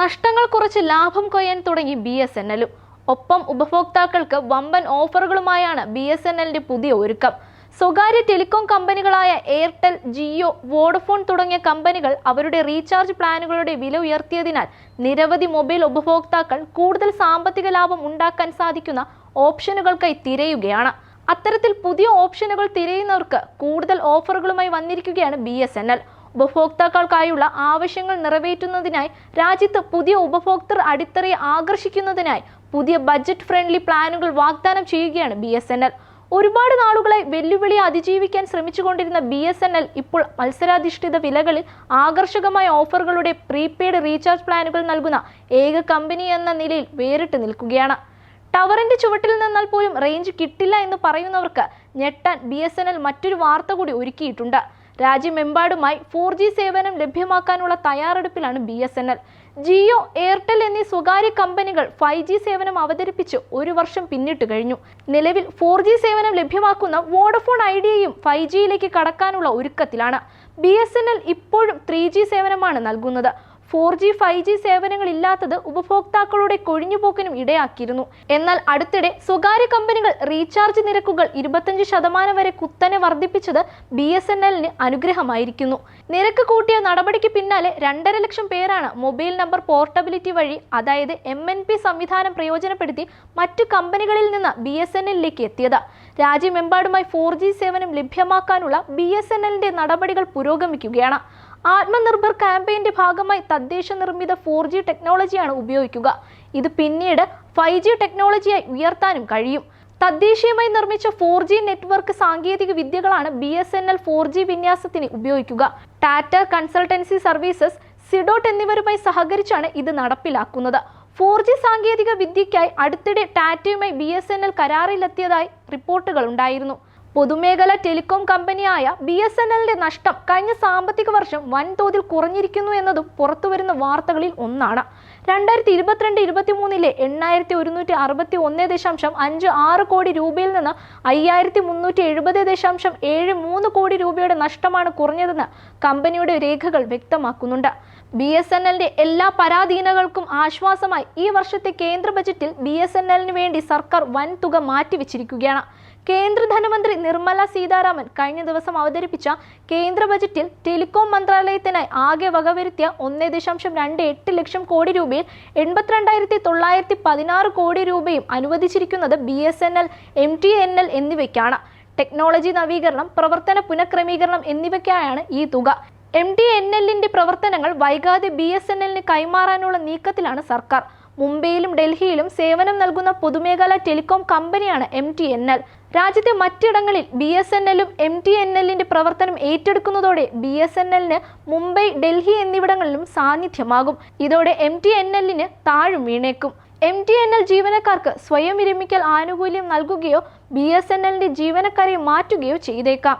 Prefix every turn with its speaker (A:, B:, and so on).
A: നഷ്ടങ്ങൾ കുറച്ച് ലാഭം കൊയ്യാൻ തുടങ്ങി ബി എസ് എൻ എല്ലും. ഒപ്പം ഉപഭോക്താക്കൾക്ക് വമ്പൻ ഓഫറുകളുമായാണ് ബി എസ് എൻ എല്ലിന്റെ പുതിയ ഒരുക്കം. സ്വകാര്യ ടെലികോം കമ്പനികളായ എയർടെൽ ജിയോ വോഡഫോൺ തുടങ്ങിയ കമ്പനികൾ അവരുടെ റീചാർജ് പ്ലാനുകളുടെ വില ഉയർത്തിയതിനാൽ നിരവധി മൊബൈൽ ഉപഭോക്താക്കൾ കൂടുതൽ സാമ്പത്തിക ലാഭം ഉണ്ടാക്കാൻ സാധിക്കുന്ന ഓപ്ഷനുകൾക്കായി തിരയുകയാണ്. അത്തരത്തിൽ പുതിയ ഓപ്ഷനുകൾ തിരയുന്നവർക്ക് കൂടുതൽ ഓഫറുകളുമായി വന്നിരിക്കുകയാണ് ബി എസ് എൻ എൽ. ഉപഭോക്താക്കൾക്കായുള്ള ആവശ്യങ്ങൾ നിറവേറ്റുന്നതിനായി രാജ്യത്ത് പുതിയ ഉപഭോക്തൃ അടിത്തറയെ ആകർഷിക്കുന്നതിനായി പുതിയ ബജറ്റ് ഫ്രണ്ട്ലി പ്ലാനുകൾ വാഗ്ദാനം ചെയ്യുകയാണ് ബി ഒരുപാട് നാളുകളായി വെല്ലുവിളി അതിജീവിക്കാൻ ശ്രമിച്ചുകൊണ്ടിരുന്ന ബി എസ് എൻ എൽ ഇപ്പോൾ മത്സരാധിഷ്ഠിത വിലകളിൽ ആകർഷകമായ ഓഫറുകളുടെ പ്രീപെയ്ഡ് റീചാർജ് പ്ലാനുകൾ നൽകുന്ന ഏക കമ്പനി എന്ന നിലയിൽ വേറിട്ട് നിൽക്കുകയാണ്. ടവറിന്റെ ചുവട്ടിൽ നിന്നാൽ പോലും റേഞ്ച് കിട്ടില്ല എന്ന് പറയുന്നവർക്ക് ഞെട്ടാൻ ബി മറ്റൊരു വാർത്ത കൂടി ഒരുക്കിയിട്ടുണ്ട്. രാജ്യമെമ്പാടുമായി ഫോർ ജി സേവനം ലഭ്യമാക്കാനുള്ള തയ്യാറെടുപ്പിലാണ് B S N L. Jio Airtel എന്നീ സ്വകാര്യ കമ്പനികൾ ഫൈവ് ജി സേവനം അവതരിപ്പിച്ച് ഒരു വർഷം പിന്നിട്ട് കഴിഞ്ഞു. നിലവിൽ ഫോർ ജി സേവനം ലഭ്യമാക്കുന്ന വോഡഫോൺ ഐഡിയയും ഫൈവ് ജിയിലേക്ക് കടക്കാനുള്ള ഒരുക്കത്തിലാണ്. ബി എസ് എൻ എൽ ഇപ്പോഴും ത്രീ ജി സേവനമാണ് നൽകുന്നത്. ഫോർ ജി ഫൈവ് ജി സേവനങ്ങൾ ഇല്ലാത്തത് ഉപഭോക്താക്കളുടെ കൊഴിഞ്ഞുപോക്കിനും ഇടയാക്കിയിരുന്നു. എന്നാൽ അടുത്തിടെ സ്വകാര്യ കമ്പനികൾ റീചാർജ് നിരക്കുകൾ ഇരുപത്തഞ്ച് ശതമാനം വരെ കുത്തനെ വർദ്ധിപ്പിച്ചത് ബി എസ് എൻ എല്ലിന് അനുഗ്രഹമായിരിക്കുന്നു. നിരക്ക് കൂട്ടിയ നടപടിക്ക് പിന്നാലെ രണ്ടര ലക്ഷം പേരാണ് മൊബൈൽ നമ്പർ പോർട്ടബിലിറ്റി വഴി അതായത് എം എൻ പി സംവിധാനം പ്രയോജനപ്പെടുത്തി മറ്റു കമ്പനികളിൽ നിന്ന് ബി എസ് എൻ എല്ലിലേക്ക് എത്തിയത്. രാജ്യമെമ്പാടുമായി ഫോർ ജി സേവനം ലഭ്യമാക്കാനുള്ള ബി എസ് എൻ എല്ലിന്റെ നടപടികൾ പുരോഗമിക്കുകയാണ്. ആത്മനിർഭർ ക്യാമ്പയിന്റെ ഭാഗമായി തദ്ദേശ നിർമ്മിത ഫോർ ജി ടെക്നോളജിയാണ് ഉപയോഗിക്കുക. ഇത് പിന്നീട് ഫൈവ് ജി ടെക്നോളജിയായി ഉയർത്താനും കഴിയും. തദ്ദേശീയമായി നിർമ്മിച്ച ഫോർ ജി നെറ്റ്വർക്ക് സാങ്കേതിക വിദ്യകളാണ് B S N L four G വിന്യാസത്തിന് ഉപയോഗിക്കുക. ടാറ്റ കൺസൾട്ടൻസി സർവീസസ് സിഡോട്ട് എന്നിവരുമായി സഹകരിച്ചാണ് ഇത് നടപ്പിലാക്കുന്നത്. ഫോർ ജി സാങ്കേതിക വിദ്യയ്ക്കായി അടുത്തിടെ ടാറ്റയുമായി ബി എസ് എൻ എൽ കരാറിലെത്തിയതായി റിപ്പോർട്ടുകൾ ഉണ്ടായിരുന്നു. പൊതുമേഖല ടെലികോം കമ്പനിയായ ബി എസ് എൻ എല്ലിന്റെ നഷ്ടം കഴിഞ്ഞ സാമ്പത്തിക വർഷം വൻതോതിൽ കുറഞ്ഞിരിക്കുന്നു എന്നതും പുറത്തുവരുന്ന വാർത്തകളിൽ ഒന്നാണ്. രണ്ടായിരത്തി ഇരുപത്തിരണ്ട് ഇരുപത്തി മൂന്നിലെ എണ്ണായിരത്തി ഒരുന്നൂറ്റി അറുപത്തി ഒന്ന് ദശാംശം അഞ്ച് ആറ് കോടി രൂപയിൽ നിന്ന് അയ്യായിരത്തി മുന്നൂറ്റി എഴുപത് ദശാംശം ഏഴ് മൂന്ന് കോടി രൂപയുടെ നഷ്ടമാണ് കുറഞ്ഞതെന്ന് കമ്പനിയുടെ രേഖകൾ വ്യക്തമാക്കുന്നുണ്ട്. ബി എസ് എൻ എല്ലിന്റെ എല്ലാ പരാധീനകൾക്കും ആശ്വാസമായി ഈ വർഷത്തെ കേന്ദ്ര ബജറ്റിൽ ബി എസ് എൻ എല്ലിന് വേണ്ടി സർക്കാർ വൻ തുക മാറ്റിവെച്ചിരിക്കുകയാണ്. കേന്ദ്ര ധനമന്ത്രി നിർമ്മല സീതാരാമൻ കഴിഞ്ഞ ദിവസം അവതരിപ്പിച്ച കേന്ദ്ര ബജറ്റിൽ ടെലികോം മന്ത്രാലയത്തിനായി ആകെ വകവരുത്തിയ ഒന്നേ ദശാംശം രണ്ട് എട്ട് ലക്ഷം കോടി രൂപയിൽ എൺപത്തിരണ്ടായിരത്തി തൊള്ളായിരത്തി പതിനാറ് കോടി രൂപയും അനുവദിച്ചിരിക്കുന്നത് B S N L M T N L എന്നിവയ്ക്കാണ്. ടെക്നോളജി നവീകരണം പ്രവർത്തന പുനഃക്രമീകരണം എന്നിവയ്ക്കായാണ് ഈ തുക. എം ഡി എൻ എല്ലിന്റെ പ്രവർത്തനങ്ങൾ വൈകാതെ ബി എസ് എൻ എല്ലിന് കൈമാറാനുള്ള നീക്കത്തിലാണ് സർക്കാർ. മുംബൈയിലും ഡൽഹിയിലും സേവനം നൽകുന്ന പൊതുമേഖലാ ടെലികോം കമ്പനിയാണ് എം ടി എൻ എൽ. രാജ്യത്തെ മറ്റിടങ്ങളിൽ ബി എസ് എൻ എല്ലും എം ടി എൻ എല്ലിന്റെ പ്രവർത്തനം ഏറ്റെടുക്കുന്നതോടെ ബി എസ് എൻ എല്ലിന് മുംബൈ ഡൽഹി എന്നിവിടങ്ങളിലും സാന്നിധ്യമാകും. ഇതോടെ എം ടി എൻ എല്ലിന് താഴും വീണേക്കും. എം ടി എൻ എൽ ജീവനക്കാർക്ക് സ്വയം വിരമിക്കൽ ആനുകൂല്യം നൽകുകയോ ബി എസ് എൻ എല്ലിന്റെ ജീവനക്കാരെ മാറ്റുകയോ ചെയ്തേക്കാം.